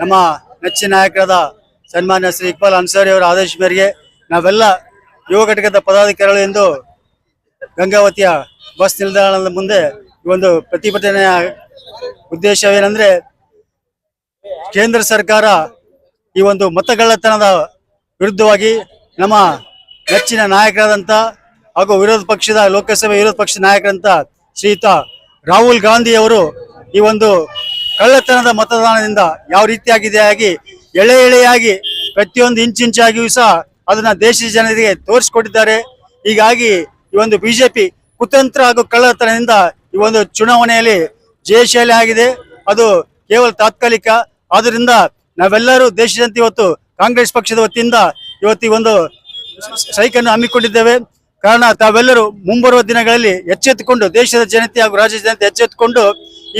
ನಮ್ಮ ನೆಚ್ಚಿನ ನಾಯಕರಾದ ಸನ್ಮಾನ್ಯ ಶ್ರೀ ಇಕ್ಬಾಲ್ ಅನ್ಸಾರಿ ಅವರ ಆದೇಶ ಮೇರೆಗೆ ನಾವೆಲ್ಲ ಯುವ ಘಟಕದ ಪದಾಧಿಕಾರಿಗಳು ಎಂದು ಗಂಗಾವತಿಯ ಬಸ್ ನಿಲ್ದಾಣದ ಮುಂದೆ ಈ ಒಂದು ಪ್ರತಿಭಟನೆಯ ಉದ್ದೇಶವೇನೆಂದ್ರೆ ಕೇಂದ್ರ ಸರ್ಕಾರ ಈ ಒಂದು ಮತಗಳ್ಳತನದ ವಿರುದ್ಧವಾಗಿ ನಮ್ಮ ನೆಚ್ಚಿನ ನಾಯಕರಾದಂಥ ಹಾಗೂ ವಿರೋಧ ಪಕ್ಷದ ಲೋಕಸಭೆ ವಿರೋಧ ಪಕ್ಷದ ನಾಯಕರಂತ ಶ್ರೀಯುತ ರಾಹುಲ್ ಗಾಂಧಿ ಅವರು ಈ ಒಂದು ಕಳ್ಳತನದ ಮತದಾನದಿಂದ ಯಾವ ರೀತಿಯಾಗಿದೆ ಆಗಿ ಎಳೆ ಎಳೆಯಾಗಿ ಪ್ರತಿಯೊಂದು ಇಂಚಿಂಚಾಗಿಯೂ ಸಹ ಅದನ್ನ ದೇಶದ ಜನರಿಗೆ ತೋರಿಸಿಕೊಟ್ಟಿದ್ದಾರೆ. ಹೀಗಾಗಿ ಈ ಒಂದು ಬಿಜೆಪಿ ಕುತಂತ್ರ ಹಾಗೂ ಕಳ್ಳತನದಿಂದ ಈ ಒಂದು ಚುನಾವಣೆಯಲ್ಲಿ ಜಯಶಾಲಿ ಆಗಿದೆ. ಅದು ಕೇವಲ ತಾತ್ಕಾಲಿಕ. ಆದ್ರಿಂದ ನಾವೆಲ್ಲರೂ ದೇಶದಂತೆ ಇವತ್ತು ಕಾಂಗ್ರೆಸ್ ಪಕ್ಷದ ವತಿಯಿಂದ ಇವತ್ತು ಈ ಒಂದು ಸ್ಟ್ರೈಕ್ ಅನ್ನು ಹಮ್ಮಿಕೊಂಡಿದ್ದೇವೆ. ಕಾರಣ ತಾವೆಲ್ಲರೂ ಮುಂಬರುವ ದಿನಗಳಲ್ಲಿ ಎಚ್ಚೆತ್ತುಕೊಂಡು ದೇಶದ ಜನತೆ ಹಾಗೂ ರಾಜ್ಯದ ಜನತೆ ಎಚ್ಚೆತ್ತುಕೊಂಡು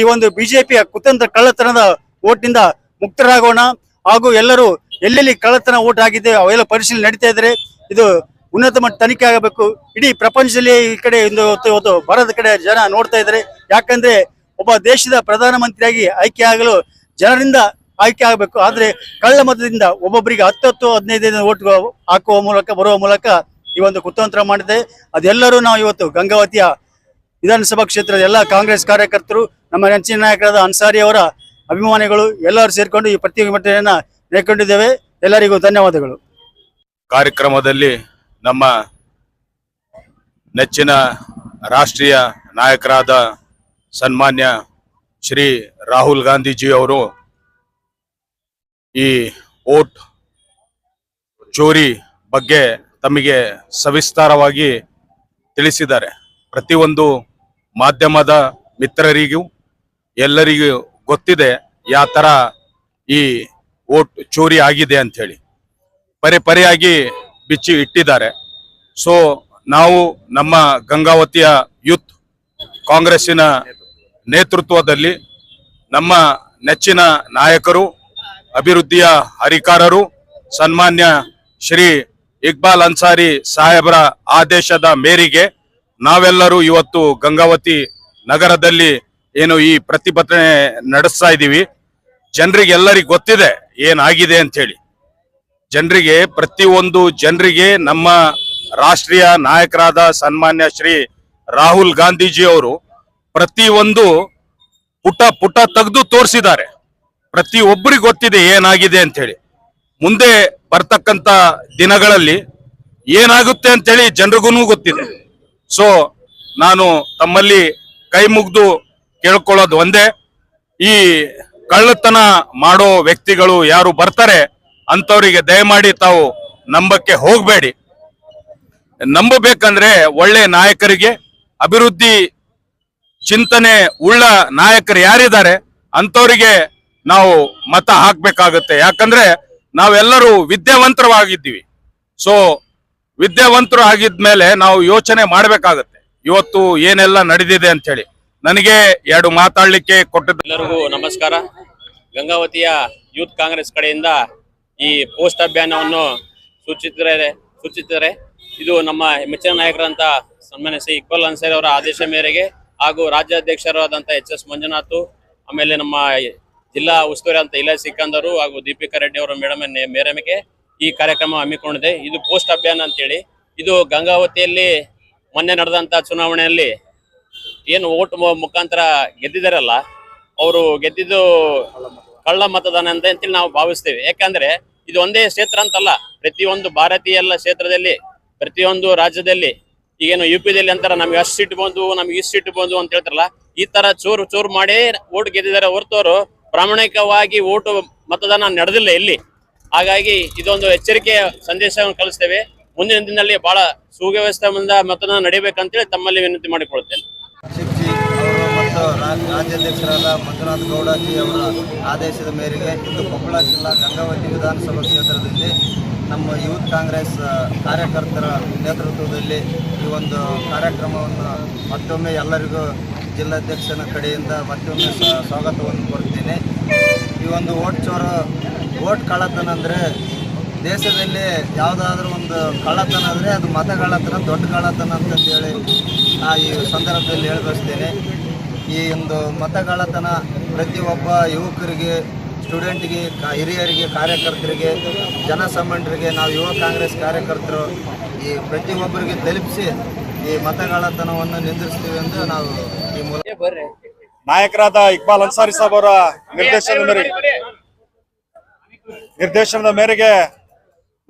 ಈ ಒಂದು ಬಿಜೆಪಿಯ ಕುತಂತ್ರ ಕಳ್ಳತನದ ಓಟ್ನಿಂದ ಮುಕ್ತರಾಗೋಣ. ಹಾಗೂ ಎಲ್ಲರೂ ಎಲ್ಲೆಲ್ಲಿ ಕಳ್ಳತನ ಓಟ್ ಆಗಿದೆ ಅವೆಲ್ಲ ಪರಿಶೀಲನೆ ನಡೀತಾ ಇದ್ರೆ ಇದು ಉನ್ನತ ಮಟ್ಟ ತನಿಖೆ ಆಗಬೇಕು. ಇಡೀ ಪ್ರಪಂಚದಲ್ಲಿ ಈ ಕಡೆ ಒಂದು ಭಾರತದ ಕಡೆ ಜನ ನೋಡ್ತಾ ಇದ್ದಾರೆ. ಯಾಕಂದ್ರೆ ಒಬ್ಬ ದೇಶದ ಪ್ರಧಾನಮಂತ್ರಿಯಾಗಿ ಆಯ್ಕೆ ಆಗಲು ಜನರಿಂದ ಆಯ್ಕೆ ಆಗಬೇಕು. ಆದ್ರೆ ಕಳ್ಳ ಮತದಿಂದ ಒಬ್ಬೊಬ್ಬರಿಗೆ ಹತ್ತತ್ತು ಹದಿನೈದು ಓಟ್ ಹಾಕುವ ಮೂಲಕ, ಬರುವ ಮೂಲಕ ಈ ಒಂದು ಕುತಂತ್ರ ಮಾಡಿದೆ. ಅದೆಲ್ಲರೂ ನಾವು ಇವತ್ತು ಗಂಗಾವತಿಯ ವಿಧಾನಸಭಾ ಕ್ಷೇತ್ರದ ಎಲ್ಲ ಕಾಂಗ್ರೆಸ್ ಕಾರ್ಯಕರ್ತರು, ನಮ್ಮ ನೆಚ್ಚಿನ ನಾಯಕರಾದ ಅನ್ಸಾರಿ ಅವರ ಅಭಿಮಾನಿಗಳು ಎಲ್ಲರೂ ಸೇರಿಕೊಂಡು ಈ ಪ್ರತಿಭಟನೆಯನ್ನು ನೆಕ್ಕೊಂಡಿದ್ದೇವೆ ಎಲ್ಲರಿಗೂ ಧನ್ಯವಾದಗಳು. ಕಾರ್ಯಕ್ರಮದಲ್ಲಿ ನಮ್ಮ ನೆಚ್ಚಿನ ರಾಷ್ಟ್ರೀಯ ನಾಯಕರಾದ ಸನ್ಮಾನ್ಯ ಶ್ರೀ ರಾಹುಲ್ ಗಾಂಧೀಜಿ ಅವರು ಈ ಓಟ್ ಚೋರಿ ಬಗ್ಗೆ ತಮಗೆ ಸವಿಸ್ತಾರವಾಗಿ ತಿಳಿಸಿದ್ದಾರೆ. ಪ್ರತಿಯೊಂದು ಮಾಧ್ಯಮದ ಮಿತ್ರರಿಗೂ ಎಲ್ಲರಿಗೂ ಗೊತ್ತಿದೆ ಯಾವ ಥರ ಈ ಓಟ್ ಚೋರಿ ಆಗಿದೆ ಅಂತ ಹೇಳಿ. ಪರಿಯಾಗಿ ಪರೆಯಾಗಿ ಬಿಚ್ಚಿ ಇಟ್ಟಿದ್ದಾರೆ. ಸೊ ನಾವು ನಮ್ಮ ಗಂಗಾವತಿಯ ಯೂತ್ ಕಾಂಗ್ರೆಸ್ಸಿನ ನೇತೃತ್ವದಲ್ಲಿ ನಮ್ಮ ನೆಚ್ಚಿನ ನಾಯಕರು, ಅಭಿವೃದ್ಧಿಯ ಹರಿಕಾರರು, ಸನ್ಮಾನ್ಯ ಶ್ರೀ ಇಕ್ಬಾಲ್ ಅನ್ಸಾರಿ ಸಾಹೇಬರ ಆದೇಶದ ಮೇರೆಗೆ ನಾವೆಲ್ಲರೂ ಇವತ್ತು ಗಂಗಾವತಿ ನಗರದಲ್ಲಿ ಏನು ಈ ಪ್ರತಿಭಟನೆ ನಡೆಸ್ತಾ ಇದ್ದೀವಿ. ಜನರಿಗೆಲ್ಲರಿಗೂ ಗೊತ್ತಿದೆ ಏನಾಗಿದೆ ಅಂತ ಹೇಳಿ. ಜನರಿಗೆ, ಪ್ರತಿಯೊಂದು ಜನರಿಗೆ ನಮ್ಮ ರಾಷ್ಟ್ರೀಯ ನಾಯಕರಾದ ಸನ್ಮಾನ್ಯ ಶ್ರೀ ರಾಹುಲ್ ಗಾಂಧೀಜಿ ಅವರು ಪ್ರತಿಯೊಂದು ಪುಟ ಪುಟ ತೆಗೆದು ತೋರಿಸಿದ್ದಾರೆ. ಪ್ರತಿ ಒಬ್ಬರಿಗೆ ಗೊತ್ತಿದೆ ಏನಾಗಿದೆ ಅಂತ ಹೇಳಿ ಮುಂದೆ ಬರ್ತಕ್ಕಂಥ ದಿನಗಳಲ್ಲಿ ಏನಾಗುತ್ತೆ ಅಂತ ಹೇಳಿ ಜನರಿಗೂ ಗೊತ್ತಿದೆ. ಸೊ ನಾನು ತಮ್ಮಲ್ಲಿ ಕೈ ಮುಗ್ದು ಕೇಳ್ಕೊಳ್ಳೋದು ಒಂದೇ. ಈ ಕಳ್ಳತನ ಮಾಡೋ ವ್ಯಕ್ತಿಗಳು ಯಾರು ಬರ್ತಾರೆ ಅಂತವರಿಗೆ ದಯಮಾಡಿ ತಾವು ನಂಬಕ್ಕೆ ಹೋಗಬೇಡಿ. ನಂಬಬೇಕಂದ್ರೆ ಒಳ್ಳೆ ನಾಯಕರಿಗೆ, ಅಭಿವೃದ್ಧಿ ಚಿಂತನೆ ಉಳ್ಳ ನಾಯಕರು ಯಾರಿದ್ದಾರೆ ಅಂತವರಿಗೆ ನಾವು ಮತ ಹಾಕಬೇಕಾಗುತ್ತೆ. ಯಾಕಂದ್ರೆ ನಾವೆಲ್ಲರೂ ವಿದ್ಯಾವಂತರವಾಗಿದ್ದೀವಿ. ಸೊ ವಿದ್ಯಾವಂತರು ಆಗಿದ್ಮೇಲೆ ನಾವು ಯೋಚನೆ ಮಾಡಬೇಕಾಗತ್ತೆ. ಇವತ್ತು ಏನೆಲ್ಲ ನಡೆದಿದೆ ಅಂತ ಹೇಳಿ ನನಗೆ ಎರಡು ಮಾತಾಡ್ಲಿಕ್ಕೆ ಕೊಟ್ಟಿದ್ದ ನಮಸ್ಕಾರ. ಗಂಗಾವತಿಯ ಯೂತ್ ಕಾಂಗ್ರೆಸ್ ಕಡೆಯಿಂದ ಈ ಪೋಸ್ಟ್ ಅಭಿಯಾನವನ್ನು ಸೂಚಿಸಿದರೆ ಸೂಚಿಸಿದರೆ ಇದು ನಮ್ಮ ಮೆಚ್ಚಿನ ನಾಯಕರಂತ ಸನ್ಮಾನ್ಯ ಶ್ರೀ ಇಕ್ಬಲ್ ಅನ್ಸಾರಿ ಅವರ ಆದೇಶ ಮೇರೆಗೆ ಹಾಗೂ ರಾಜ್ಯಾಧ್ಯಕ್ಷರಾದಂಥ ಎಚ್ ಎಸ್ ಮಂಜುನಾಥ್, ಆಮೇಲೆ ನಮ್ಮ ಜಿಲ್ಲಾ ಉಸ್ತುವಾರಿ ಅಂತ ಇಲಾ ಸಿಕ್ಕಂದರು ಹಾಗೂ ದೀಪಿಕಾ ರೆಡ್ಡಿ ಅವರ ಮೇಡಮ್ ಮೇರಮಿಗೆ ಈ ಕಾರ್ಯಕ್ರಮ ಹಮ್ಮಿಕೊಂಡಿದೆ. ಇದು ಪೋಸ್ಟ್ ಅಭಿಯಾನ ಅಂತೇಳಿ. ಇದು ಗಂಗಾವತಿಯಲ್ಲಿ ಮೊನ್ನೆ ನಡೆದಂತ ಚುನಾವಣೆಯಲ್ಲಿ ಏನು ಓಟ್ ಮುಖಾಂತರ ಗೆದ್ದಿದಾರಲ್ಲ, ಅವರು ಗೆದ್ದಿದ್ದು ಕಳ್ಳ ಮತದಾನ ಅಂತ ಅಂತೇಳಿ ನಾವು ಭಾವಿಸ್ತೇವೆ. ಯಾಕಂದ್ರೆ ಇದು ಒಂದೇ ಕ್ಷೇತ್ರ ಅಂತಲ್ಲ, ಪ್ರತಿಯೊಂದು ಭಾರತೀಯ ಕ್ಷೇತ್ರದಲ್ಲಿ, ಪ್ರತಿಯೊಂದು ರಾಜ್ಯದಲ್ಲಿ, ಈಗೇನು ಯು ಪಿದಲ್ಲಿ ಅಂತಾರ, ನಮ್ಗೆ ಅಷ್ಟು ಸೀಟ್ ಬಂದು, ನಮ್ಗೆ ಇಷ್ಟು ಸೀಟ್ ಬಂದು ಅಂತ ಹೇಳ್ತಾರಲ್ಲ, ಈ ತರ ಚೂರು ಚೂರು ಮಾಡಿ ಓಟ್ ಗೆದ್ದಿದ್ದಾರೆ ಹೊರತವರು, ಪ್ರಾಮಾಣಿಕವಾಗಿ ಓಟು ಮತದಾನ ನಡೆದಿಲ್ಲ ಇಲ್ಲಿ. ಹಾಗಾಗಿ ಇದೊಂದು ಎಚ್ಚರಿಕೆಯ ಸಂದೇಶವನ್ನು ಕಳಿಸ್ತೇವೆ. ಮುಂದಿನ ದಿನದಲ್ಲಿ ಬಹಳ ಸುವ್ಯವಸ್ಥೆಯಿಂದ ಮತದಾನ ನಡೀಬೇಕಂತೇಳಿ ತಮ್ಮಲ್ಲಿ ವಿನಂತಿ ಮಾಡಿಕೊಳ್ತೇನೆ ಅವರು ರಾಜ್ಯಾಧ್ಯಕ್ಷರಾದ ಮಂಜುನಾಥ್ ಗೌಡಜಿ ಅವರ ಆದೇಶದ ಮೇರೆಗೆ ಇಂದು ಕೊಪ್ಪಳ ಜಿಲ್ಲಾ ಗಂಗಾವತಿ ವಿಧಾನಸಭಾ ಕ್ಷೇತ್ರದಲ್ಲಿ ನಮ್ಮ ಯೂತ್ ಕಾಂಗ್ರೆಸ್ ಕಾರ್ಯಕರ್ತರ ನೇತೃತ್ವದಲ್ಲಿ ಈ ಒಂದು ಕಾರ್ಯಕ್ರಮವನ್ನು ಮತ್ತೊಮ್ಮೆ ಎಲ್ಲರಿಗೂ ಜಿಲ್ಲಾಧ್ಯಕ್ಷನ ಕಡೆಯಿಂದ ಮತ್ತೊಮ್ಮೆ ಸ್ವ- ಸ್ವಾಗತವನ್ನು ಕೊಡ್ತೀನಿ ಈ ಒಂದು ಓಟ್ ಚೋರ, ಓಟ್ ಕಳ್ಳತನ ಅಂದರೆ ದೇಶದಲ್ಲಿ ಯಾವುದಾದ್ರೂ ಒಂದು ಕಳ್ಳತನ ಅಂದರೆ ಅದು ಮತ ಕಳ್ಳತನ ದೊಡ್ಡ ಕಳ್ಳತನ ಅಂತಂದೇಳಿ ಆ ಈ ಸಂದರ್ಭದಲ್ಲಿ ಹೇಳಬಯಸ್ತೇನೆ. ಈ ಒಂದು ಮತಗಳತನ ಪ್ರತಿಯೊಬ್ಬ ಯುವಕರಿಗೆ ಸ್ಟೂಡೆಂಟ್ಗೆ ಕಾ- ಹಿರಿಯರಿಗೆ ಕಾರ್ಯಕರ್ತರಿಗೆ ಜನಸಾಮಾನ್ಯರಿಗೆ ನಾವು ಯುವ ಕಾಂಗ್ರೆಸ್ ಕಾರ್ಯಕರ್ತರು ಈ ಪ್ರತಿಯೊಬ್ಬರಿಗೆ ತಲುಪಿಸಿ ಈ ಮತಗಳತನವನ್ನು ನಿಂದಿಸ್ತೀವಿ ಎಂದು ನಾವು ಈ ಮೂಲಕ ನಾಯಕರಾದ ಇಕ್ಬಾಲ್ ಅನ್ಸಾರಿ ಸಾಬ್ ಅವರ ನಿರ್ದೇಶನದ ಮೇರೆಗೆ ನಿರ್ದೇಶನದ ಮೇರೆಗೆ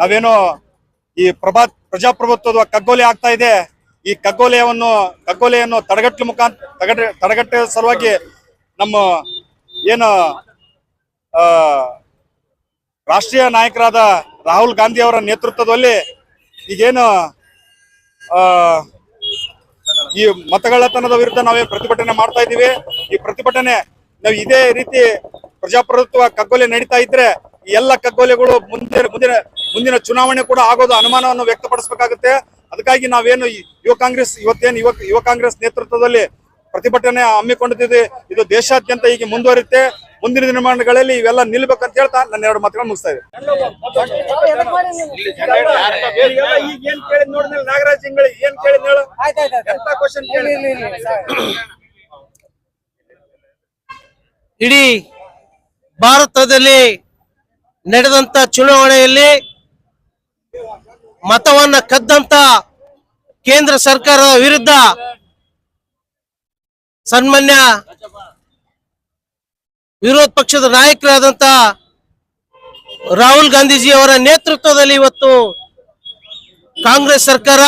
ನಾವೇನು ಈ ಪ್ರಭಾ ಪ್ರಜಾಪ್ರಭುತ್ವದ ಕಗ್ಗೊಲೆ ಆಗ್ತಾ ಇದೆ. ಈ ಕಗ್ಗೊಲೆಯವನ್ನು ಕಗ್ಗೊಲೆಯನ್ನು ತಡೆಗಟ್ಟಲು ತಡೆಗಟ್ಟ, ತಡೆಗಟ್ಟುವ ಸಲುವಾಗಿ ನಮ್ಮ ಏನು ರಾಷ್ಟ್ರೀಯ ನಾಯಕರಾದ ರಾಹುಲ್ ಗಾಂಧಿ ಅವರ ನೇತೃತ್ವದಲ್ಲಿ ಈಗೇನು ಈ ಮತಗಳತನದ ವಿರುದ್ಧ ನಾವೇ ಪ್ರತಿಭಟನೆ ಮಾಡ್ತಾ ಇದ್ದೀವಿ. ಈ ಪ್ರತಿಭಟನೆ ನಾವು ಇದೇ ರೀತಿ ಪ್ರಜಾಪ್ರಭುತ್ವ ಕಗ್ಗೊಲೆ ನಡೀತಾ ಇದ್ರೆ ಎಲ್ಲ ಕಗ್ಗೊಲೆಗಳು ಮುಂದಿನ ಮುಂದಿನ ಮುಂದಿನ ಚುನಾವಣೆ ಕೂಡ ಆಗೋದು ಅನುಮಾನವನ್ನು ವ್ಯಕ್ತಪಡಿಸಬೇಕಾಗುತ್ತೆ. ಅದಕ್ಕಾಗಿ ನಾವೇನು ಯುವ ಕಾಂಗ್ರೆಸ್ ಇವತ್ತೇನು ಯುವ ಯುವ ಕಾಂಗ್ರೆಸ್ ನೇತೃತ್ವದಲ್ಲಿ ಪ್ರತಿಭಟನೆ ಹಮ್ಮಿಕೊಂಡಿದ್ದೀವಿ. ಇದು ದೇಶಾದ್ಯಂತ ಈಗ ಮುಂದುವರಿಯುತ್ತೆ. ಮುಂದಿನ ದಿನಮಾನಗಳಲ್ಲಿ ಇವೆಲ್ಲ ನಿಲ್ಬೇಕಂತ ಹೇಳ್ತಾ ನನ್ನ ಎರಡು ಮಾತುಗಳು ಮುಗಿಸ್ತಾ ಇದೆ ನಾಗರಾಜ್ ಏನ್ ಇಡೀ ಭಾರತದಲ್ಲಿ ನಡೆದಂತ ಚುನಾವಣೆಯಲ್ಲಿ ಮತವನ್ನ ಕದ್ದಂತ ಕೇಂದ್ರ ಸರ್ಕಾರದ ವಿರುದ್ಧ ಸನ್ಮಾನ್ಯ ವಿರೋಧ ಪಕ್ಷದ ನಾಯಕರಾದಂತ ರಾಹುಲ್ ಗಾಂಧೀಜಿ ಅವರ ನೇತೃತ್ವದಲ್ಲಿ ಇವತ್ತು ಕಾಂಗ್ರೆಸ್ ಸರ್ಕಾರ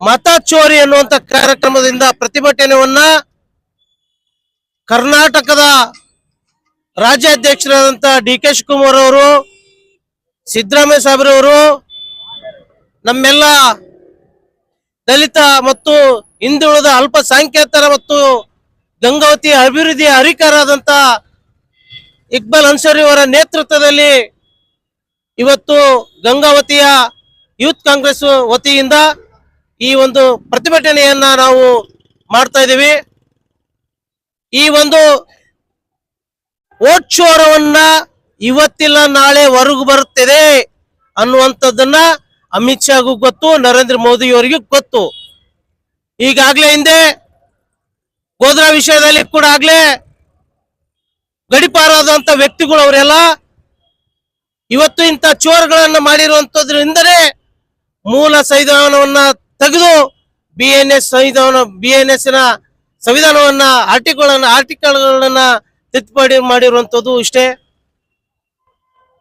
ಮತ ಚೋರಿ ಅನ್ನುವಂತ ಕಾರ್ಯಕ್ರಮದಿಂದ ಪ್ರತಿಭಟನೆಯನ್ನ ಕರ್ನಾಟಕದ ರಾಜ್ಯಾಧ್ಯಕ್ಷರಾದಂತ ಡಿ ಕೆ ಶಿವಕುಮಾರ್ ಅವರು, ಸಿದ್ದರಾಮಯ್ಯ ಸಾಹೇಬ್ರವರು ನಮ್ಮೆಲ್ಲ ದಲಿತ ಮತ್ತು ಹಿಂದುಳಿದ ಅಲ್ಪಸಂಖ್ಯಾತರ ಮತ್ತು ಗಂಗಾವತಿ ಅಭಿವೃದ್ಧಿ ಅಧಿಕಾರಾದಂತ ಇಕ್ಬಾಲ್ ಅನ್ಸರಿ ಅವರ ನೇತೃತ್ವದಲ್ಲಿ ಇವತ್ತು ಗಂಗಾವತಿಯ ಯೂತ್ ಕಾಂಗ್ರೆಸ್ ವತಿಯಿಂದ ಈ ಒಂದು ಪ್ರತಿಭಟನೆಯನ್ನ ನಾವು ಮಾಡ್ತಾ ಇದ್ದೀವಿ. ಈ ಒಂದು ಓಟ್ ಚೋರವನ್ನ ಇವತ್ತಿಲ್ಲ ನಾಳೆ ಹೊರಗು ಬರುತ್ತಿದೆ ಅನ್ನುವಂಥದ್ದನ್ನ ಅಮಿತ್ ಶಾಗೂ ಗೊತ್ತು, ನರೇಂದ್ರ ಮೋದಿ ಅವರಿಗೂ ಗೊತ್ತು. ಈಗಾಗಲೇ ಹಿಂದೆ ಗೋಧ್ರಾ ವಿಷಯದಲ್ಲಿ ಕೂಡ ಆಗ್ಲೇ ಗಡಿಪಾರಾದಂತ ವ್ಯಕ್ತಿಗಳು ಅವರೆಲ್ಲ ಇವತ್ತು ಇಂತ ಚೋರ್ಗಳನ್ನ ಮಾಡಿರುವಂತದ್ರಿಂದಲೇ ಮೂಲ ಸಂವಿಧಾನವನ್ನ ತೆಗೆದು ಬಿ ಎನ್ ಎಸ್ ಸಂವಿಧಾನ ಬಿ ಎನ್ ಎಸ್ನ ಸಂವಿಧಾನವನ್ನ ಆರ್ಟಿಕಲ್ ಆರ್ಟಿಕಲ್ಗಳನ್ನ ತಿದ್ದುಪಡಿ ಮಾಡಿರುವಂತದ್ದು ಇಷ್ಟೇ.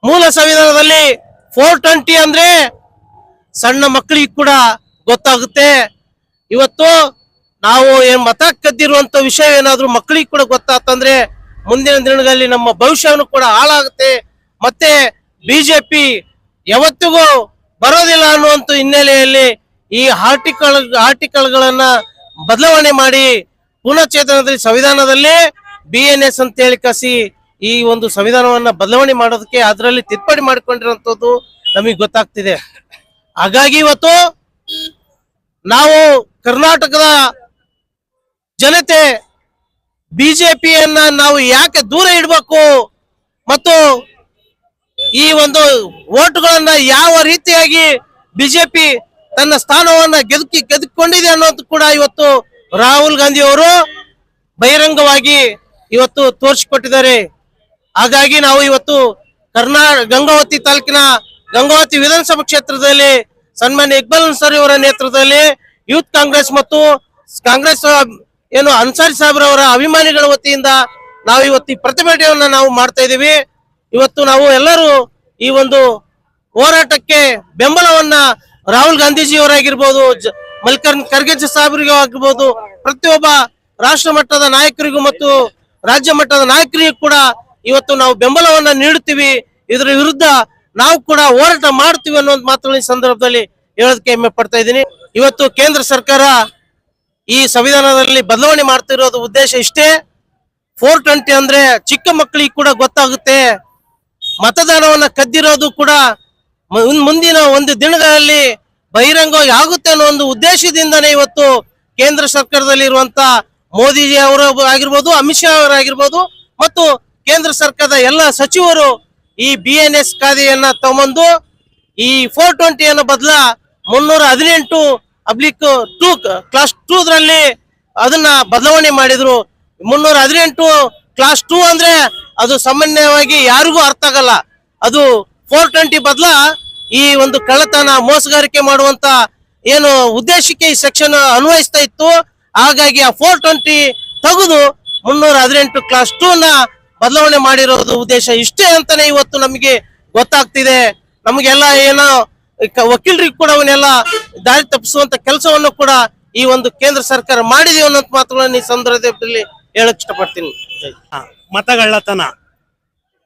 ಮೂಲ ಸಂವಿಧಾನದಲ್ಲಿ ಫೋರ್ ಟ್ವೆಂಟಿ ಅಂದ್ರೆ ಸಣ್ಣ ಮಕ್ಕಳಿಗೆ ಕೂಡ ಗೊತ್ತಾಗುತ್ತೆ. ಇವತ್ತು ನಾವು ಏನ್ ಮತ ಕದ್ದಿರುವಂತ ವಿಷಯ ಏನಾದ್ರೂ ಮಕ್ಕಳಿಗೆ ಕೂಡ ಗೊತ್ತಾತಂದ್ರೆ ಮುಂದಿನ ದಿನಗಳಲ್ಲಿ ನಮ್ಮ ಭವಿಷ್ಯವನ್ನು ಕೂಡ ಹಾಳಾಗುತ್ತೆ. ಮತ್ತೆ ಬಿಜೆಪಿ ಯಾವತ್ತಿಗೂ ಬರೋದಿಲ್ಲ ಅನ್ನುವಂತ ಹಿನ್ನೆಲೆಯಲ್ಲಿ ಈ ಆರ್ಟಿಕಲ್, ಆರ್ಟಿಕಲ್ಗಳನ್ನ ಬದಲಾವಣೆ ಮಾಡಿ ಪುನಶ್ಚೇತನದಲ್ಲಿ ಸಂವಿಧಾನದಲ್ಲಿ ಬಿ ಎನ್ ಎಸ್ ಅಂತ ಹೇಳಿ ಕಸಿ ಈ ಒಂದು ಸಂವಿಧಾನವನ್ನ ಬದಲಾವಣೆ ಮಾಡೋದಕ್ಕೆ ಅದರಲ್ಲಿ ತಿದ್ದುಪಡಿ ಮಾಡಿಕೊಂಡಿರುವಂತದ್ದು ನಮಗೆ ಗೊತ್ತಾಗ್ತಿದೆ. ಹಾಗಾಗಿ ಇವತ್ತು ನಾವು ಕರ್ನಾಟಕದ ಜನತೆ ಬಿಜೆಪಿಯನ್ನ ನಾವು ಯಾಕೆ ದೂರ ಇಡಬೇಕು ಮತ್ತು ಈ ಒಂದು ಓಟುಗಳನ್ನ ಯಾವ ರೀತಿಯಾಗಿ ಬಿಜೆಪಿ ತನ್ನ ಸ್ಥಾನವನ್ನ ಗೆದುಕಿ, ಗೆದ್ದುಕೊಂಡಿದೆ ಅನ್ನೋದು ಕೂಡ ಇವತ್ತು ರಾಹುಲ್ ಗಾಂಧಿ ಅವರು ಬಹಿರಂಗವಾಗಿ ಇವತ್ತು ತೋರಿಸಿಕೊಟ್ಟಿದ್ದಾರೆ. ಹಾಗಾಗಿ ನಾವು ಇವತ್ತು ಕರ್ನಾ, ಗಂಗಾವತಿ ತಾಲೂಕಿನ ಗಂಗಾವತಿ ವಿಧಾನಸಭಾ ಕ್ಷೇತ್ರದಲ್ಲಿ ಸನ್ಮಾನ್ಯ ಇಕ್ಬಾಲ್ ಅನ್ಸಾರಿ ಅವರ ನೇತೃತ್ವದಲ್ಲಿ ಯೂತ್ ಕಾಂಗ್ರೆಸ್ ಮತ್ತು ಕಾಂಗ್ರೆಸ್ ಏನು ಅನ್ಸಾರಿ ಸಾಹೇಬ್ರವರ ಅಭಿಮಾನಿಗಳ ವತಿಯಿಂದ ನಾವು ಇವತ್ತು ಈ ಪ್ರತಿಭಟನೆಯನ್ನ ನಾವು ಮಾಡ್ತಾ ಇದ್ದೀವಿ. ಇವತ್ತು ನಾವು ಎಲ್ಲರೂ ಈ ಒಂದು ಹೋರಾಟಕ್ಕೆ ಬೆಂಬಲವನ್ನ ರಾಹುಲ್ ಗಾಂಧೀಜಿಯವರಾಗಿರ್ಬೋದು, ಜ- ಮಲ್ಲಿಕಾರ್ಜುನ್ ಖರ್ಗೆ ಸಾಹೇಬರಿಗೂ ಆಗಿರ್ಬೋದು, ಪ್ರತಿಯೊಬ್ಬ ರಾಷ್ಟ್ರ ಮಟ್ಟದ ನಾಯಕರಿಗೂ ಮತ್ತು ರಾಜ್ಯ ಮಟ್ಟದ ನಾಯಕರಿಗೂ ಕೂಡ ಇವತ್ತು ನಾವು ಬೆಂಬಲವನ್ನ ನೀಡುತ್ತೀವಿ. ಇದರ ವಿರುದ್ಧ ನಾವು ಕೂಡ ಹೋರಾಟ ಮಾಡ್ತೀವಿ ಅನ್ನೋ ಮಾತುಗಳ ಸಂದರ್ಭದಲ್ಲಿ ಹೇಳೋದಕ್ಕೆ ಹೆಮ್ಮೆ ಪಡ್ತಾ ಇದ್ದೀನಿ. ಇವತ್ತು ಕೇಂದ್ರ ಸರ್ಕಾರ ಈ ಸಂವಿಧಾನದಲ್ಲಿ ಬದಲಾವಣೆ ಮಾಡ್ತಿರೋದು ಉದ್ದೇಶ ಇಷ್ಟೇ. ಫೋರ್ ಟ್ವೆಂಟಿ ಅಂದ್ರೆ ಚಿಕ್ಕ ಮಕ್ಕಳಿಗೆ ಕೂಡ ಗೊತ್ತಾಗುತ್ತೆ. ಮತದಾನವನ್ನ ಕದ್ದಿರೋದು ಕೂಡ ಮುಂದಿನ ಒಂದು ದಿನಗಳಲ್ಲಿ ಬಹಿರಂಗವಾಗಿ ಆಗುತ್ತೆ ಅನ್ನೋ ಒಂದು ಉದ್ದೇಶದಿಂದನೇ ಇವತ್ತು ಕೇಂದ್ರ ಸರ್ಕಾರದಲ್ಲಿ ಇರುವಂತ ಮೋದಿಜಿ ಅವರು ಆಗಿರ್ಬೋದು, ಅಮಿತ್ ಶಾ ಅವರಾಗಿರ್ಬೋದು ಮತ್ತು ಕೇಂದ್ರ ಸರ್ಕಾರದ ಎಲ್ಲ ಸಚಿವರು ಈ ಬಿ ಎನ್ ಎಸ್ ಕಾಯ್ದೆಯನ್ನ ತಗೊಂಬಂದು ಈ ಫೋರ್ ಟ್ವೆಂಟಿಯನ್ನು ಬದಲ ಮುನ್ನೂರ ಹದಿನೆಂಟು ಅಬ್ಲಿಕ್ ಟೂ ಕ್ಲಾಸ್ ಟೂ ದ್ರಲ್ಲಿ ಅದನ್ನ ಬದಲಾವಣೆ ಮಾಡಿದ್ರು. ಮುನ್ನೂರ ಹದಿನೆಂಟು ಕ್ಲಾಸ್ ಟೂ ಅಂದ್ರೆ ಅದು ಸಾಮಾನ್ಯವಾಗಿ ಯಾರಿಗೂ ಅರ್ಥ ಆಗಲ್ಲ. ಅದು ಫೋರ್ ಟ್ವೆಂಟಿ ಬದಲ ಈ ಒಂದು ಕಳ್ಳತನ, ಮೋಸಗಾರಿಕೆ ಮಾಡುವಂತ ಏನು ಉದ್ದೇಶಕ್ಕೆ ಈ ಸೆಕ್ಷನ್ ಅನ್ವಯಿಸ್ತಾ ಇತ್ತು. ಹಾಗಾಗಿ ಆ ಫೋರ್ ಟ್ವೆಂಟಿ ತೆಗೆದು ಮುನ್ನೂರ ಹದಿನೆಂಟು ಕ್ಲಾಸ್ ಟೂ ನ ಬದಲಾವಣೆ ಮಾಡಿರೋದು ಉದ್ದೇಶ ಇಷ್ಟೇ ಅಂತಾನೆ ಇವತ್ತು ನಮಗೆ ಗೊತ್ತಾಗ್ತಿದೆ. ನಮಗೆಲ್ಲ ಏನೋ ವಕೀಲರಿಗೆ ಕೂಡ ಅವನ್ನೆಲ್ಲ ದಾರಿ ತಪ್ಪಿಸುವಂತ ಕೆಲಸವನ್ನು ಕೂಡ ಈ ಒಂದು ಕೇಂದ್ರ ಸರ್ಕಾರ ಮಾಡಿದೆ ಅನ್ನೋ ಮಾತುಗಳನ್ನು ಈ ಸಂದರ್ಭದಲ್ಲಿ ಹೇಳಕ್ ಇಷ್ಟಪಡ್ತೀನಿ. ಮತಗಳ್ಳತನ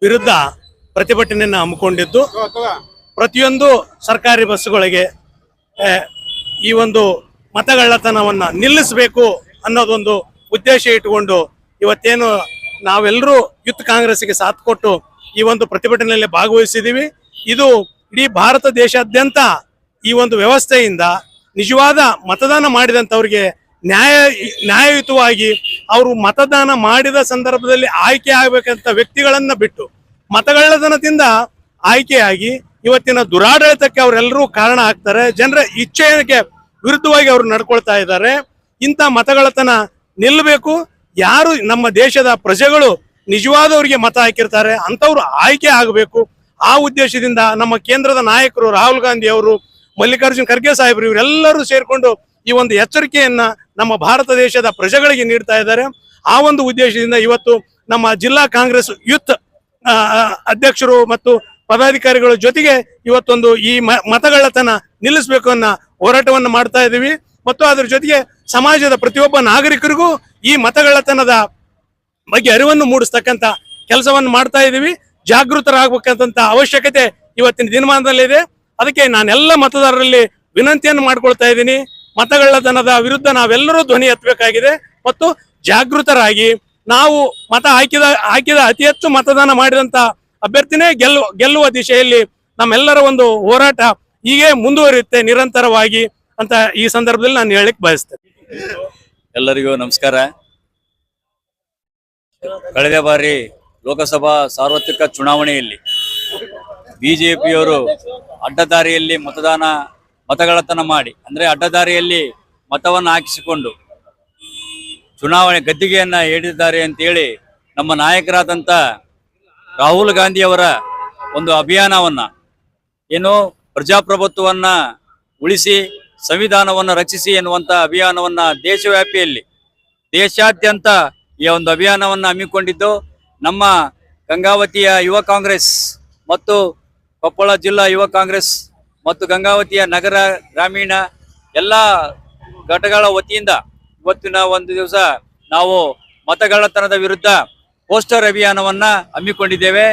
ವಿರುದ್ಧ ಪ್ರತಿಭಟನೆಯನ್ನು ಹಮ್ಮಿಕೊಂಡಿದ್ದು. ಪ್ರತಿಯೊಂದು ಸರ್ಕಾರಿ ಬಸ್ಗಳಿಗೆ ಈ ಒಂದು ಮತಗಳ್ಳತನವನ್ನ ನಿಲ್ಲಿಸಬೇಕು ಅನ್ನೋದೊಂದು ಉದ್ದೇಶ ಇಟ್ಟುಕೊಂಡು ಇವತ್ತೇನು ನಾವೆಲ್ಲರೂ ಯುತ್ ಕಾಂಗ್ರೆಸ್ಗೆ ಸಾಥ್ ಕೊಟ್ಟು ಈ ಒಂದು ಪ್ರತಿಭಟನೆಯಲ್ಲಿ ಭಾಗವಹಿಸಿದ್ದೀವಿ. ಇದು ಇಡೀ ಭಾರತ ದೇಶಾದ್ಯಂತ ಈ ಒಂದು ವ್ಯವಸ್ಥೆಯಿಂದ ನಿಜವಾದ ಮತದಾನ ಮಾಡಿದಂಥವ್ರಿಗೆ ನ್ಯಾಯ, ನ್ಯಾಯಯುತವಾಗಿ ಅವರು ಮತದಾನ ಮಾಡಿದ ಸಂದರ್ಭದಲ್ಲಿ ಆಯ್ಕೆ ಆಗಬೇಕಂತ ವ್ಯಕ್ತಿಗಳನ್ನ ಬಿಟ್ಟು ಮತಗಳ್ಳತನದಿಂದ ಆಯ್ಕೆಯಾಗಿ ಇವತ್ತಿನ ದುರಾಡಳಿತಕ್ಕೆ ಅವರೆಲ್ಲರೂ ಕಾರಣ ಆಗ್ತಾರೆ. ಜನರ ಇಚ್ಛೆಗೆ ವಿರುದ್ಧವಾಗಿ ಅವರು ನಡ್ಕೊಳ್ತಾ ಇದ್ದಾರೆ. ಇಂಥ ಮತಗಳತನ ನಿಲ್ಲಬೇಕು. ಯಾರು ನಮ್ಮ ದೇಶದ ಪ್ರಜೆಗಳು ನಿಜವಾದವರಿಗೆ ಮತ ಹಾಕಿರ್ತಾರೆ ಅಂತವ್ರು ಆಯ್ಕೆ ಆಗಬೇಕು. ಆ ಉದ್ದೇಶದಿಂದ ನಮ್ಮ ಕೇಂದ್ರದ ನಾಯಕರು ರಾಹುಲ್ ಗಾಂಧಿ ಅವರು, ಮಲ್ಲಿಕಾರ್ಜುನ್ ಖರ್ಗೆ ಸಾಹೇಬರು ಇವರೆಲ್ಲರೂ ಸೇರ್ಕೊಂಡು ಈ ಒಂದು ಎಚ್ಚರಿಕೆಯನ್ನ ನಮ್ಮ ಭಾರತ ದೇಶದ ಪ್ರಜೆಗಳಿಗೆ ನೀಡ್ತಾ ಇದ್ದಾರೆ. ಆ ಒಂದು ಉದ್ದೇಶದಿಂದ ಇವತ್ತು ನಮ್ಮ ಜಿಲ್ಲಾ ಕಾಂಗ್ರೆಸ್ ಯೂತ್ ಅಧ್ಯಕ್ಷರು ಮತ್ತು ಪದಾಧಿಕಾರಿಗಳ ಜೊತೆಗೆ ಇವತ್ತೊಂದು ಈ ಮತಗಳತನ ನಿಲ್ಲಿಸಬೇಕು ಅನ್ನೋ ಹೋರಾಟವನ್ನು ಮಾಡ್ತಾ ಇದ್ದೀವಿ ಮತ್ತು ಅದರ ಜೊತೆಗೆ ಸಮಾಜದ ಪ್ರತಿಯೊಬ್ಬ ನಾಗರಿಕರಿಗೂ ಈ ಮತಗಳತನದ ಬಗ್ಗೆ ಅರಿವನ್ನು ಮೂಡಿಸ್ತಕ್ಕಂಥ ಕೆಲಸವನ್ನು ಮಾಡ್ತಾ ಇದ್ದೀವಿ. ಜಾಗೃತರಾಗಬೇಕಂತ ಅವಶ್ಯಕತೆ ಇವತ್ತಿನ ದಿನಮಾನದಲ್ಲಿದೆ ಅದಕ್ಕೆ ನಾನೆಲ್ಲ ಮತದಾರರಲ್ಲಿ ವಿನಂತಿಯನ್ನು ಮಾಡ್ಕೊಳ್ತಾ ಇದ್ದೀನಿ. ಮತಗಳತನದ ವಿರುದ್ಧ ನಾವೆಲ್ಲರೂ ಧ್ವನಿ ಎತ್ತಬೇಕಾಗಿದೆ. ಮತ್ತು ಜಾಗೃತರಾಗಿ ನಾವು ಮತ ಹಾಕಿದ ಹಾಕಿದ ಅತಿ ಹೆಚ್ಚು ಮತದಾನ ಮಾಡಿದಂತ ಅಭ್ಯರ್ಥಿನೇ ಗೆಲ್ಲು, ಗೆಲ್ಲುವ ದಿಶೆಯಲ್ಲಿ ನಮ್ಮೆಲ್ಲರ ಒಂದು ಹೋರಾಟ ಹೀಗೆ ಮುಂದುವರಿಯುತ್ತೆ ನಿರಂತರವಾಗಿ. ಅಂತ ಈ ಸಂದರ್ಭದಲ್ಲಿ ನಾನು ಹೇಳಕ್ ಬಯಸ್ತೇನೆ. ಎಲ್ಲರಿಗೂ ನಮಸ್ಕಾರ. ಕಳೆದ ಬಾರಿ ಲೋಕಸಭಾ ಸಾರ್ವತ್ರಿಕ ಚುನಾವಣೆಯಲ್ಲಿ ಬಿಜೆಪಿಯವರು ಅಡ್ಡದಾರಿಯಲ್ಲಿ ಮತದಾನ ಮತಗಳತನ ಮಾಡಿ, ಅಂದ್ರೆ ಅಡ್ಡದಾರಿಯಲ್ಲಿ ಮತವನ್ನು ಹಾಕಿಸಿಕೊಂಡು ಚುನಾವಣೆ ಗದ್ದಿಗೆಯನ್ನ ಹೇಳಿದ್ದಾರೆ ಅಂತೇಳಿ ನಮ್ಮ ನಾಯಕರಾದಂಥ ರಾಹುಲ್ ಗಾಂಧಿಯವರ ಒಂದು ಅಭಿಯಾನವನ್ನ, ಏನು ಪ್ರಜಾಪ್ರಭುತ್ವವನ್ನ ಉಳಿಸಿ ಸಂವಿಧಾನವನ್ನು ರಚಿಸಿ ಎನ್ನುವಂತ ಅಭಿಯಾನವನ್ನ ದೇಶವ್ಯಾಪಿಯಲ್ಲಿ, ದೇಶಾದ್ಯಂತ ಈ ಒಂದು ಅಭಿಯಾನವನ್ನು ಹಮ್ಮಿಕೊಂಡಿದ್ದು, ನಮ್ಮ ಗಂಗಾವತಿಯ ಯುವ ಕಾಂಗ್ರೆಸ್ ಮತ್ತು ಕೊಪ್ಪಳ ಜಿಲ್ಲಾ ಯುವ ಕಾಂಗ್ರೆಸ್ ಮತ್ತು ಗಂಗಾವತಿಯ ನಗರ ಗ್ರಾಮೀಣ ಎಲ್ಲ ಘಟಕಗಳ ವತಿಯಿಂದ ಇವತ್ತಿನ ಒಂದು ದಿವಸ ನಾವು ಮತಗಳ್ಳತನದ ವಿರುದ್ಧ ಪೋಸ್ಟರ್ ಅಭಿಯಾನವನ್ನ ಹಮ್ಮಿಕೊಂಡಿದ್ದೇವೆ.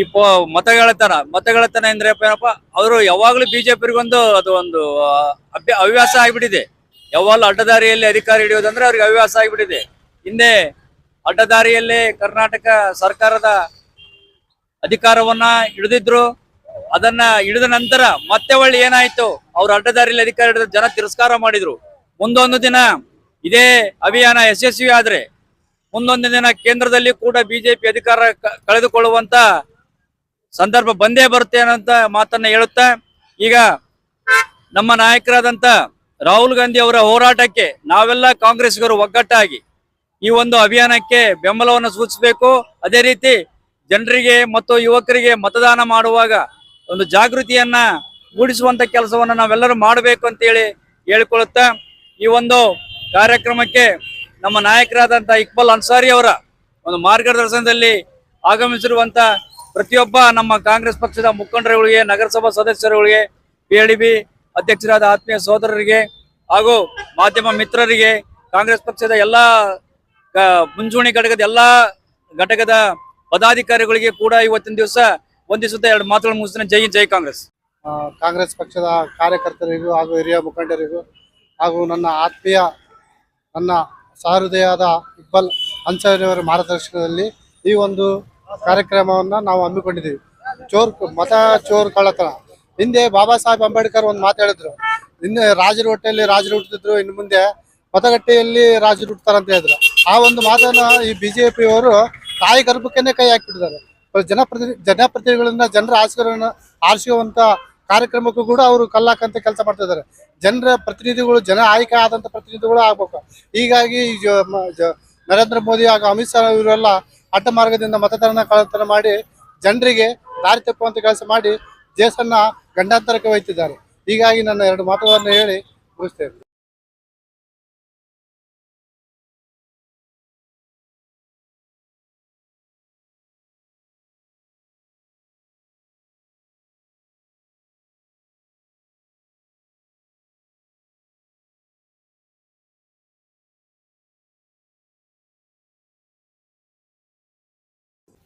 ಈ ಮತ ಮತಗಳತನ ಮತಗಳತನ ಅಂದ್ರೆ ಏನಪ್ಪ, ಅವರು ಯಾವಾಗಲೂ ಬಿಜೆಪಿಗೊಂದು ಅದು ಒಂದು ಅಭ್ಯ ಹವ್ಯಾಸ ಆಗಿಬಿಟ್ಟಿದೆ. ಯಾವಾಗಲೂ ಅಡ್ಡದಾರಿಯಲ್ಲಿ ಅಧಿಕಾರ ಹಿಡಿಯೋದಂದ್ರೆ ಅವ್ರಿಗೆ ಹವ್ಯಾಸ ಆಗಿಬಿಟ್ಟಿದೆ. ಹಿಂದೆ ಅಡ್ಡದಾರಿಯಲ್ಲೇ ಕರ್ನಾಟಕ ಸರ್ಕಾರದ ಅಧಿಕಾರವನ್ನ ಹಿಡಿದಿದ್ರು. ಅದನ್ನ ಹಿಡಿದ ನಂತರ ಮತ್ತೆ ಒಳ್ಳೆ ಏನಾಯ್ತು, ಅವ್ರು ಅಡ್ಡದಾರಿಯಲ್ಲಿ ಅಧಿಕಾರ ಹಿಡಿದ ಜನ ತಿರಸ್ಕಾರ ಮಾಡಿದ್ರು. ಮುಂದೊಂದು ದಿನ ಇದೇ ಅಭಿಯಾನ ಯಶಸ್ವಿ ಆದ್ರೆ ಮುಂದೊಂದು ದಿನ ಕೇಂದ್ರದಲ್ಲಿ ಕೂಡ ಬಿಜೆಪಿ ಅಧಿಕಾರ ಕಳೆದುಕೊಳ್ಳುವಂತ ಸಂದರ್ಭ ಬಂದೇ ಬರುತ್ತೆ ಅನ್ನೋಂತ ಮಾತನ್ನ ಹೇಳುತ್ತಾ, ಈಗ ನಮ್ಮ ನಾಯಕರಾದಂತ ರಾಹುಲ್ ಗಾಂಧಿ ಅವರ ಹೋರಾಟಕ್ಕೆ ನಾವೆಲ್ಲ ಕಾಂಗ್ರೆಸ್ಗರು ಒಗ್ಗಟ್ಟಾಗಿ ಈ ಒಂದು ಅಭಿಯಾನಕ್ಕೆ ಬೆಂಬಲವನ್ನು ಸೂಚಿಸಬೇಕು. ಅದೇ ರೀತಿ ಜನರಿಗೆ ಮತ್ತು ಯುವಕರಿಗೆ ಮತದಾನ ಮಾಡುವಾಗ ಒಂದು ಜಾಗೃತಿಯನ್ನ ಮೂಡಿಸುವಂತ ಕೆಲಸವನ್ನ ನಾವೆಲ್ಲರೂ ಮಾಡಬೇಕು ಅಂತೇಳಿ ಹೇಳಿಕೊಳ್ಳುತ್ತಾ, ಈ ಒಂದು ಕಾರ್ಯಕ್ರಮಕ್ಕೆ ನಮ್ಮ ನಾಯಕರಾದಂತ ಇಕ್ಬಲ್ ಅನ್ಸಾರಿ ಅವರ ಒಂದು ಮಾರ್ಗದರ್ಶನದಲ್ಲಿ ಆಗಮಿಸಿರುವಂತ ಪ್ರತಿಯೊಬ್ಬ ನಮ್ಮ ಕಾಂಗ್ರೆಸ್ ಪಕ್ಷದ ಮುಖಂಡರುಗಳಿಗೆ ನಗರಸಭಾ ಸದಸ್ಯರುಗಳಿಗೆ ಪಿ ಅಧ್ಯಕ್ಷರಾದ ಆತ್ಮೀಯ ಸೋದರರಿಗೆ ಹಾಗೂ ಮಾಧ್ಯಮ ಮಿತ್ರರಿಗೆ, ಕಾಂಗ್ರೆಸ್ ಪಕ್ಷದ ಎಲ್ಲಾ ಮುಂಚೂಣಿ ಘಟಕದ ಎಲ್ಲಾ ಘಟಕದ ಪದಾಧಿಕಾರಿಗಳಿಗೆ ಕೂಡ ಇವತ್ತಿನ ದಿವಸ ವಂದಿಸುತ್ತಾ ಎರಡು ಮಾತುಗಳು ಮುಗಿಸ್ತೇನೆ. ಜೈ ಜೈ ಕಾಂಗ್ರೆಸ್. ಕಾಂಗ್ರೆಸ್ ಪಕ್ಷದ ಕಾರ್ಯಕರ್ತರಿಗೂ ಹಾಗೂ ಹಿರಿಯ ಮುಖಂಡರಿಗೂ ಹಾಗೂ ನನ್ನ ಆತ್ಮೀಯ, ನನ್ನ ಸಹೃದಯದ ಇಬ್ಬಲ್ ಅನ್ಸಾರಿ ಮಾರ್ಗದರ್ಶನದಲ್ಲಿ ಈ ಒಂದು ಕಾರ್ಯಕ್ರಮವನ್ನು ನಾವು ಹಮ್ಮಿಕೊಂಡಿದ್ದೀವಿ. ಚೋರ್ ಮತ ಚೋರ್ ಕಳ್ಳತನ. ಹಿಂದೆ ಬಾಬಾ ಸಾಹೇಬ್ ಅಂಬೇಡ್ಕರ್ ಒಂದು ಮಾತಾಡಿದ್ರು ಹಿಂದೆ ರಾಜರ ಹೊಟ್ಟೆಯಲ್ಲಿ ರಾಜರು ಹುಟ್ಟಿದ್ರು, ಇನ್ನು ಮುಂದೆ ಮತಗಟ್ಟೆಯಲ್ಲಿ ರಾಜರು ಹುಟ್ಟುತ್ತಾರಂತ ಹೇಳಿದ್ರು. ಆ ಒಂದು ಮಾತನ್ನ ಈ ಬಿಜೆಪಿ ಅವರು ತಾಯಿ ಗರ್ಭಕ್ಕೇನೆ ಕೈ ಹಾಕಿಬಿಟ್ಟಿದ್ದಾರೆ. ಜನಪ್ರತಿ, ಜನಪ್ರತಿನಿಧಿಗಳನ್ನ, ಜನರ ಆಶೀರ್ವಾದವನ್ನು ಆರಿಸುವಂತ ಕಾರ್ಯಕ್ರಮಕ್ಕೂ ಕೂಡ ಅವರು ಕಲ್ಲಾಕಂತ ಕೆಲಸ ಮಾಡ್ತಾ ಇದ್ದಾರೆ. ಜನರ ಪ್ರತಿನಿಧಿಗಳು, ಜನ ಆಯ್ಕೆ ಆದಂತ ಪ್ರತಿನಿಧಿಗಳು ಆಗ್ಬೇಕು. ಹೀಗಾಗಿ ನರೇಂದ್ರ ಮೋದಿ ಹಾಗೂ ಅಮಿತ್ ಶಾ ಇವರೆಲ್ಲ ಅಡ್ಡ ಮಾರ್ಗದಿಂದ ಮತದಾನ ಕಳತನ ಮಾಡಿ ಜನರಿಗೆ ದಾರಿ ತಪ್ಪುವಂತ ಕೆಲಸ ಮಾಡಿ ದೇಶನ್ನ ಗಂಡಾಂತರಕ್ಕೆ ಒಯ್ತಿದ್ದಾರೆ. ಹೀಗಾಗಿ ನನ್ನ ಎರಡು ಮಾತುಗಳನ್ನು ಹೇಳಿ ಮುಗಿಸ್ತೇನೆ.